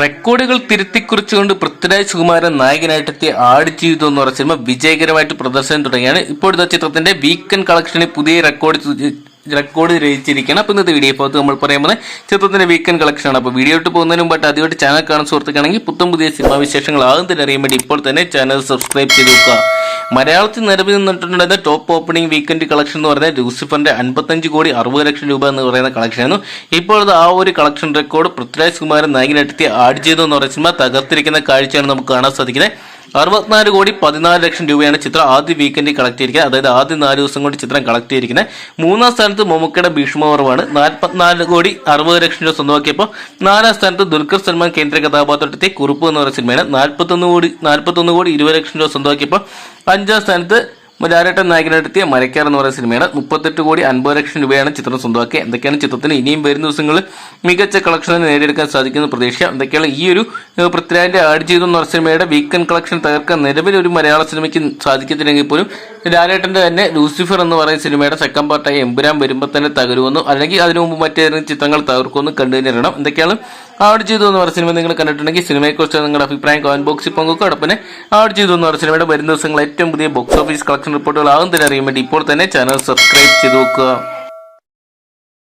റെക്കോർഡുകൾ തിരുത്തിക്കുറിച്ചുകൊണ്ട് പൃഥ്വിരാജ് സുകുമാരൻ നായകനായിട്ടെത്തിയ ആടുജീവിതം എന്ന് പറഞ്ഞ സിനിമ വിജയകരമായിട്ട് പ്രദർശനം തുടങ്ങിയാണ്. ഇപ്പോഴത്തെ ചിത്രത്തിന്റെ വീക്കെൻഡ് കളക്ഷനിൽ പുതിയ റെക്കോർഡ് റെക്കോർഡ് രചിച്ചിരിക്കുകയാണ്. അപ്പോൾ ഇന്നത്തെ വീഡിയോ ഭാഗത്ത് നമ്മൾ പറയുമ്പോൾ ചിത്രത്തിന്റെ വീക്കെൻഡ് കളക്ഷൻ ആണ് അപ്പോൾ വീഡിയോ ഇട്ട് പോകുന്നതിന് മുമ്പായിട്ട് ആദ്യമായിട്ട് ചാനൽ കാണാൻ സുഹൃത്തുക്കാണെങ്കിൽ പുത്തം പുതിയ സിനിമാ വിശേഷങ്ങൾ ആദ്യം തന്നെ അറിയാൻ വേണ്ടി ഇപ്പോൾ തന്നെ ചാനൽ സബ്സ്ക്രൈബ് ചെയ്ത് വെക്കുക. മലയാളത്തിൽ നിലവിൽ നിന്നിട്ടുണ്ടായിരുന്ന ടോപ്പ് ഓപ്പണിംഗ് വീക്കെൻഡ് കളക്ഷൻ എന്ന് പറയുന്നത് ലൂസിഫറിന്റെ അൻപത്തഞ്ച് കോടി അറുപത് ലക്ഷം രൂപ എന്ന് പറയുന്ന കളക്ഷൻ ആയിരുന്നു. ഇപ്പോഴത്തെ ആ ഒരു collection record Prithviraj Kumaran add ചെയ്തു എന്ന് പറയുന്ന സിനിമ തകർത്തിരിക്കുന്ന കാഴ്ചയാണ് നമുക്ക് കാണാൻ സാധിക്കുന്നത്. അറുപത്തിനാല് കോടി പതിനാല് ലക്ഷം രൂപയാണ് ചിത്രം ആദ്യ വീക്കെൻഡിൽ കളക്ട് ചെയ്തിരിക്കുന്നത്. അതായത് ആദ്യ നാല് ദിവസം കൊണ്ട് ചിത്രം കളക്ട് ചെയ്തിരിക്കുന്നത്. മൂന്നാം സ്ഥാനത്ത് മമ്മൂക്കയുടെ ഭീഷ്മപർവാണ് നാൽപ്പത്തിനാല് കോടി അറുപത് ലക്ഷം രൂപ സ്വന്തമാക്കിയപ്പോൾ നാലാം സ്ഥാനത്ത് ദുൽഖർ സൽമാൻ കേന്ദ്ര കഥാപാത്രത്തെ കുറുപ്പ് എന്ന് പറയുന്ന സിനിമയാണ്. നാൽപ്പത്തൊന്ന് കോടി നാൽപ്പത്തൊന്ന് കോടി ഇരുപത് ലക്ഷം രൂപ സ്വന്തമാക്കിയപ്പോൾ അഞ്ചാം സ്ഥാനത്ത് ലാലേട്ടൻ നായകനെടുത്തിയ മരക്കാർ എന്ന് പറയുന്ന സിനിമയാണ്. മുപ്പത്തെട്ട് കോടി അൻപത് ലക്ഷം രൂപയാണ് ചിത്രം സ്വന്തമാക്കിയത് എന്തൊക്കെയാണ് ചിത്രത്തിന് ഇനിയും വരുന്ന ദിവസങ്ങളിൽ മികച്ച കളക്ഷൻ നേടിയെടുക്കാൻ സാധിക്കുന്ന പ്രതീക്ഷ? എന്തൊക്കെയാണ് ഈ ഒരു പൃഥ്വിരാജിന്റെ ആഡ് പറഞ്ഞ സിനിമയുടെ വീക്കെൻഡ് കളക്ഷൻ തകർക്കാൻ നിലവിൽ ഒരു മലയാള സിനിമയ്ക്ക് സാധിക്കത്തില്ലെങ്കിൽ പോലും ലാലേട്ടന്റെ തന്നെ ലൂസിഫർ എന്ന് പറയുന്ന സിനിമയുടെ സെക്കൻഡ് പാർട്ടായി എമ്പുരാൻ വരുമ്പോൾ തന്നെ തകരുമെന്നും അല്ലെങ്കിൽ അതിനു മുമ്പ് മറ്റേതെങ്കിലും ചിത്രങ്ങൾ തകർക്കുമെന്നും കണ്ടു എന്തൊക്കെയാണ്? ആഡ് ചെയ്തു എന്ന് പറഞ്ഞ സിനിമ നിങ്ങൾ കണ്ടിട്ടുണ്ടെങ്കിൽ സിനിമയെക്കുറിച്ച് നിങ്ങളുടെ അഭിപ്രായം കമന്റ് ബോക്സിൽ പങ്കുവെക്കുക അതോടൊപ്പം ആഡ് ചെയ്തു എന്ന് പറഞ്ഞ സിനിമയുടെ വരുന്ന ദിവസങ്ങൾ ഏറ്റവും പുതിയ ബോക്സ് ഓഫീസ് കളക്ഷൻ റിപ്പോർട്ടുകൾ ആകും തന്നെ അറിയാൻ വേണ്ടി ഇപ്പോൾ തന്നെ ചാനൽ സബ്സ്ക്രൈബ് ചെയ്തു വെക്കുക